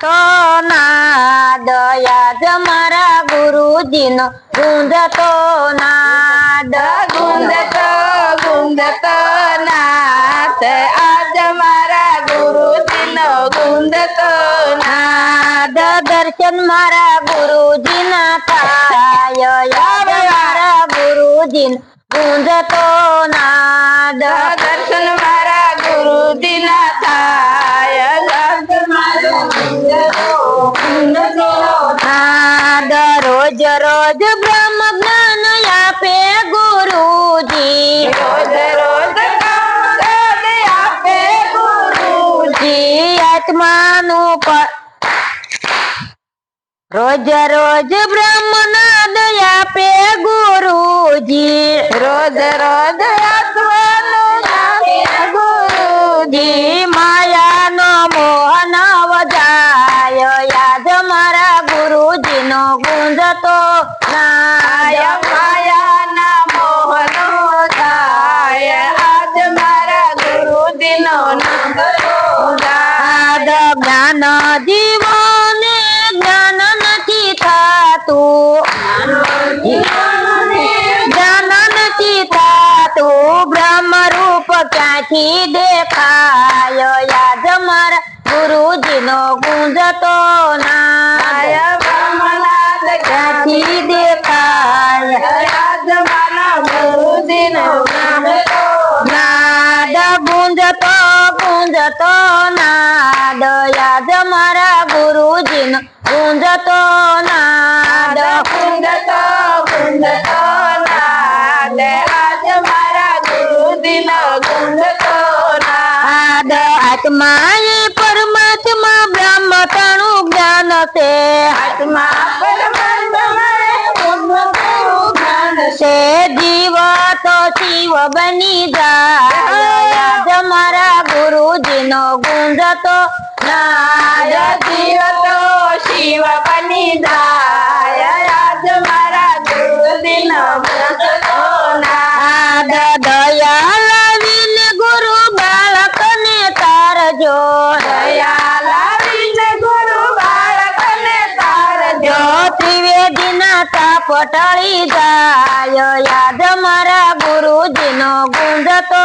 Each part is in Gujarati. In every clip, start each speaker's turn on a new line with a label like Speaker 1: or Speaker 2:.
Speaker 1: તો દયા જ મારા ગુરુજીનો ગુંજતો નાદ.
Speaker 2: ગુંજતો ગુંજતો નાથ આજ મારા ગુરુજીનો ગુંજતો
Speaker 1: નાદ. દર્શન મારા ગુરુજીના થાય. મારા ગુરુજીનો ગુંજતો નાદ.
Speaker 2: દર્શન મારા ગુરુજીના થાય. रोज ब्रह्म
Speaker 1: ज्ञान आपे गुरु जी रोज रोज आपे गुरु
Speaker 2: जी आत्मानु रोज रोज ब्रह्म
Speaker 1: नाद आपे गुरु जी रोज रोज ગુરુજીનો
Speaker 2: નામ
Speaker 1: નાદ જ્ઞાન જીવોને જ્ઞાન નથી થતું જ્ઞાન નથી થતું બ્રહ્મ રૂપ ક્યાંથી દેખાય યાદ મારા ગુરુજીનો ગુંજતો નાદ
Speaker 2: આય બ્રહ્મનાથ
Speaker 1: ક્યાંથી દેખાય
Speaker 2: આજ મારા ગુરુજીનો નામ
Speaker 1: નાદ ગુંજતો ગુંજતો ના દયાજ મારા ગુરુજીનો ગુંજતો ના
Speaker 2: ગુંજતો ગુંજતો મારા ગુરુજીનો
Speaker 1: આત્મા એ પરમાત્મા બ્રહ્મ તણું જ્ઞાન છે.
Speaker 2: આત્મા પરમાત્મા જ્ઞાન છે.
Speaker 1: જીવ તો શિવ બની જાય. મારા ગુરુજીનો ગુંજતો નાદ
Speaker 2: જીવ તો શિવ બની જાય આજ મારા ગુરુજીનો દિન નાદ.
Speaker 1: નાદ દયા લાવીને ગુરુ બાળકને તારજો
Speaker 2: દયા લાવીને ગુરુ બાળકને તારજો.
Speaker 1: ત્રિવેદીના તાપ ટળી જાય યાદ મારા ગુરુજીનો ગુંજતો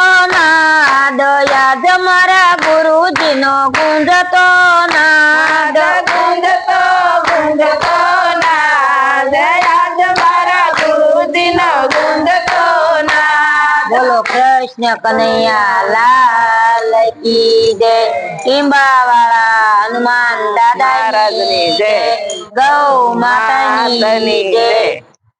Speaker 1: ગુરુજીનો ગુંજતો નાદ
Speaker 2: ગુંજતો ગુંજતો નાદ આજ મારા ગુરુજીનો ગુંજતો નાદ.
Speaker 1: બોલો કૃષ્ણ કનૈયા લાલ કી જય ટીંબા વાળા હનુમાન દાદા
Speaker 2: મહારાજની જય.
Speaker 1: ગૌ માતાની
Speaker 2: જય.